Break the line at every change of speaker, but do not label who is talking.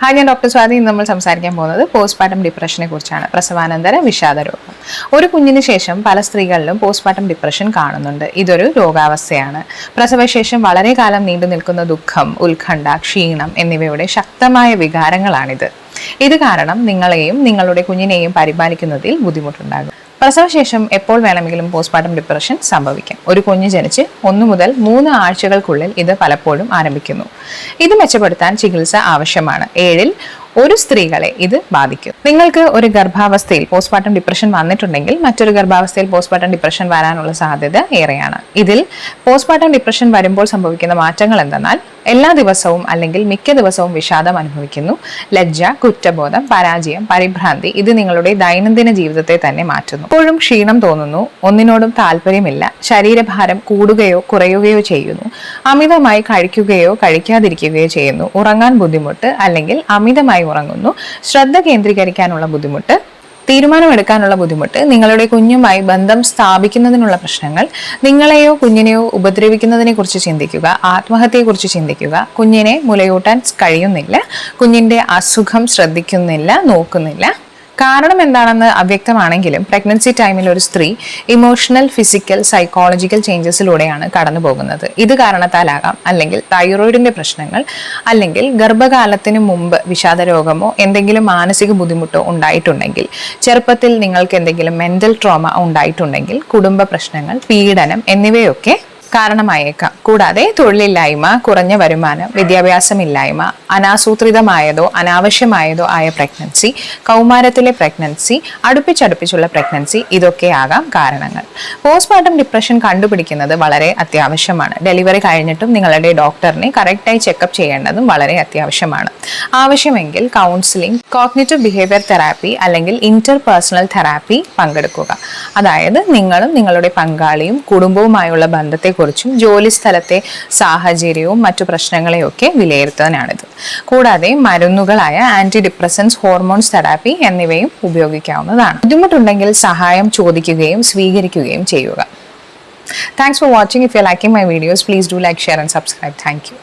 Hi ഞാൻ doctor Swathi. ഇന്ന് നമ്മൾ സംസാരിക്കാൻ പോകുന്നത് പോസ്റ്റ്മോർട്ടം ഡിപ്രഷനെ കുറിച്ചാണ്. പ്രസവാനന്തര വിഷാദ രോഗം ഒരു കുഞ്ഞിന് ശേഷം പല സ്ത്രീകളിലും പോസ്റ്റ്മോർട്ടം ഡിപ്രഷൻ കാണുന്നുണ്ട്. ഇതൊരു രോഗാവസ്ഥയാണ്. പ്രസവശേഷം വളരെ കാലം നീണ്ടു നിൽക്കുന്ന ദുഃഖം ഉത്കണ്ഠ ക്ഷീണം എന്നിവയുടെ ശക്തമായ വികാരങ്ങളാണിത്. ഇത് കാരണം നിങ്ങളെയും നിങ്ങളുടെ കുഞ്ഞിനെയും പരിപാലിക്കുന്നതിൽ ബുദ്ധിമുട്ടുണ്ടാകും. പ്രസവശേഷം എപ്പോൾ വേണമെങ്കിലും പോസ്റ്റ്മോർട്ടം ഡിപ്രഷൻ സംഭവിക്കാം. ഒരു കുഞ്ഞ് ജനിച്ച് ഒന്നു മുതൽ മൂന്ന് ആഴ്ചകൾക്കുള്ളിൽ ഇത് പലപ്പോഴും ആരംഭിക്കുന്നു. ഇത് മെച്ചപ്പെടുത്താൻ ചികിത്സ ആവശ്യമാണ്. ഏഴിൽ ഒരു സ്ത്രീകളെ ഇത് ബാധിക്കും. നിങ്ങൾക്ക് ഒരു ഗർഭാവസ്ഥയിൽ പോസ്റ്റ്മോർട്ടം ഡിപ്രഷൻ വന്നിട്ടുണ്ടെങ്കിൽ മറ്റൊരു ഗർഭാവസ്ഥയിൽ പോസ്റ്റ്മോർട്ടം ഡിപ്രഷൻ വരാനുള്ള സാധ്യത ഏറെയാണ്. ഇതിൽ പോസ്റ്റ്മോർട്ടം ഡിപ്രഷൻ വരുമ്പോൾ സംഭവിക്കുന്ന മാറ്റങ്ങൾ എന്തെന്നാൽ എല്ലാ ദിവസവും അല്ലെങ്കിൽ മിക്ക ദിവസവും വിഷാദം അനുഭവിക്കുന്നു. ലജ്ജ കുറ്റബോധം പരാജയം പരിഭ്രാന്തി ഇത് നിങ്ങളുടെ ദൈനംദിന ജീവിതത്തെ തന്നെ മാറ്റുന്നു. എപ്പോഴും ക്ഷീണം തോന്നുന്നു. ഒന്നിനോടും താല്പര്യമില്ല. ശരീരഭാരം കൂടുകയോ കുറയുകയോ ചെയ്യുന്നു. അമിതമായി കഴിക്കുകയോ കഴിക്കാതിരിക്കുകയോ ചെയ്യുന്നു. ഉറങ്ങാൻ ബുദ്ധിമുട്ട് അല്ലെങ്കിൽ അമിതമായി ഉറങ്ങുന്നു. ശ്രദ്ധ കേന്ദ്രീകരിക്കാനുള്ള ബുദ്ധിമുട്ട് തീരുമാനമെടുക്കാനുള്ള ബുദ്ധിമുട്ട് നിങ്ങളുടെ കുഞ്ഞുമായി ബന്ധം സ്ഥാപിക്കുന്നതിനുള്ള പ്രശ്നങ്ങൾ നിങ്ങളെയോ കുഞ്ഞിനെയോ ഉപദ്രവിക്കുന്നതിനെ കുറിച്ച് ചിന്തിക്കുക ആത്മഹത്യയെക്കുറിച്ച് ചിന്തിക്കുക കുഞ്ഞിനെ മുലയൂട്ടാൻ കഴിയുന്നില്ല കുഞ്ഞിന്റെ അസുഖം ശ്രദ്ധിക്കുന്നില്ല നോക്കുന്നില്ല കാരണം എന്താണെന്ന് അവ്യക്തമാണെങ്കിലും പ്രഗ്നൻസി ടൈമിൽ ഒരു സ്ത്രീ ഇമോഷണൽ ഫിസിക്കൽ സൈക്കോളജിക്കൽ ചേഞ്ചസിലൂടെയാണ് കടന്നു പോകുന്നത്. ഇത് കാരണത്താലാകാം. അല്ലെങ്കിൽ തൈറോയിഡിന്റെ പ്രശ്നങ്ങൾ അല്ലെങ്കിൽ ഗർഭകാലത്തിന് മുമ്പ് വിഷാദ രോഗമോ എന്തെങ്കിലും മാനസിക ബുദ്ധിമുട്ടോ ഉണ്ടായിട്ടുണ്ടെങ്കിൽ ചെറുപ്പത്തിൽ നിങ്ങൾക്ക് എന്തെങ്കിലും മെന്റൽ ട്രോമ ഉണ്ടായിട്ടുണ്ടെങ്കിൽ കുടുംബ പ്രശ്നങ്ങൾ പീഡനം എന്നിവയൊക്കെ കാരണമായേക്കാം. കൂടാതെ തൊഴിലില്ലായ്മ കുറഞ്ഞ വരുമാനം വിദ്യാഭ്യാസമില്ലായ്മ അനാസൂത്രിതമായതോ അനാവശ്യമായതോ ആയ പ്രഗ്നൻസി കൗമാരത്തിലെ പ്രഗ്നൻസി അടുപ്പിച്ചടുപ്പിച്ചുള്ള പ്രഗ്നൻസി ഇതൊക്കെയാകാം കാരണങ്ങൾ. പോസ്റ്റ്മോർട്ടം ഡിപ്രഷൻ കണ്ടുപിടിക്കുന്നത് വളരെ അത്യാവശ്യമാണ്. ഡെലിവറി കഴിഞ്ഞിട്ടും നിങ്ങളുടെ ഡോക്ടറിനെ കറക്റ്റായി ചെക്കപ്പ് ചെയ്യേണ്ടതും വളരെ അത്യാവശ്യമാണ്. ആവശ്യമെങ്കിൽ കൗൺസിലിംഗ് കോഗ്നിറ്റീവ് ബിഹേവിയർ തെറാപ്പി അല്ലെങ്കിൽ ഇന്റർ പേഴ്സണൽ തെറാപ്പി പങ്കെടുക്കുക. അതായത് നിങ്ങളും നിങ്ങളുടെ പങ്കാളിയും കുടുംബവുമായുള്ള ബന്ധത്തെക്കുറിച്ചും ജോലി സ്ഥലത്തെ സാഹചര്യവും മറ്റു പ്രശ്നങ്ങളെയൊക്കെ വിലയിരുത്താനാണിത്. കൂടാതെ മരുന്നുകളായ ആന്റി ഡിപ്രസൻസ് ഹോർമോൺസ് തെറാപ്പി എന്നിവയും ഉപയോഗിക്കാവുന്നതാണ്. ബുദ്ധിമുട്ടുണ്ടെങ്കിൽ സഹായം ചോദിക്കുകയും സ്വീകരിക്കുകയും ചെയ്യുക. Thanks for watching if you liking my videos please do like share and subscribe thank